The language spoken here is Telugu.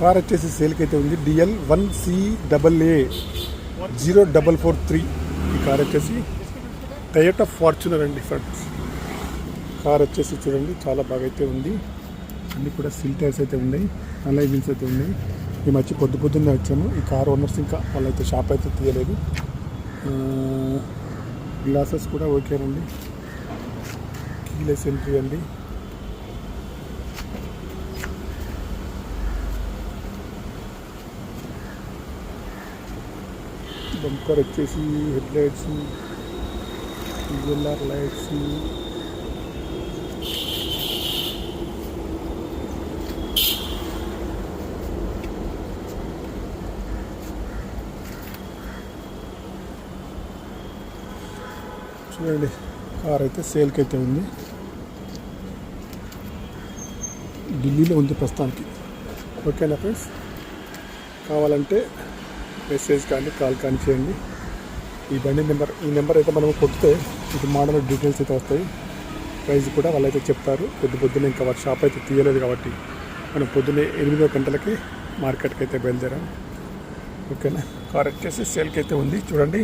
కార్ వచ్చేసి సేల్కి అయితే ఉంది. DL one C double A zero double four three ఈ కార్ వచ్చేసి టయోటా ఫార్చునర్ అండి ఫ్రెండ్స్ కార్ వచ్చేసి చూడండి చాలా బాగా అయితే ఉంది. అన్నీ కూడా సిల్ టైర్స్ అయితే ఉన్నాయి అలై వీల్స్ అయితే ఉన్నాయి. మేము వచ్చి పొద్దు పొద్దున్నే వచ్చాము. ఈ కార్ ఓనర్స్ ఇంకా వాళ్ళైతే షాప్ అయితే తీయలేదు. గ్లాసెస్ కూడా ఓకేనండి. కీలెస్ ఎంట్రీ అండి. బంపర్ వచ్చేసి హెడ్ లైట్స్ విఎల్ఆర్ లైట్స్. చూడండి కార్ అయితే సేల్కి అయితే ఉంది. ఢిల్లీలో ఉంది ప్రస్తుతానికి. ఓకేనా ఫ్రెండ్స్? కావాలంటే మెసేజ్ కానీ కాల్ కానీ చేయండి. ఈ బండి నెంబర్ ఈ నెంబర్ అయితే మనం కొడితే ఇది మోడల్ డీటెయిల్స్ అయితే వస్తాయి. ప్రైస్ కూడా వాళ్ళైతే చెప్తారు. పొద్దు పొద్దున్నే ఇంకా వారి షాప్ అయితే తీయలేదు కాబట్టి మనం పొద్దున్నే ఎనిమిదో గంటలకి మార్కెట్కి అయితే బయలుదేరాం. ఓకేనా? కార్ వచ్చేసి సేల్కి అయితే ఉంది. చూడండి.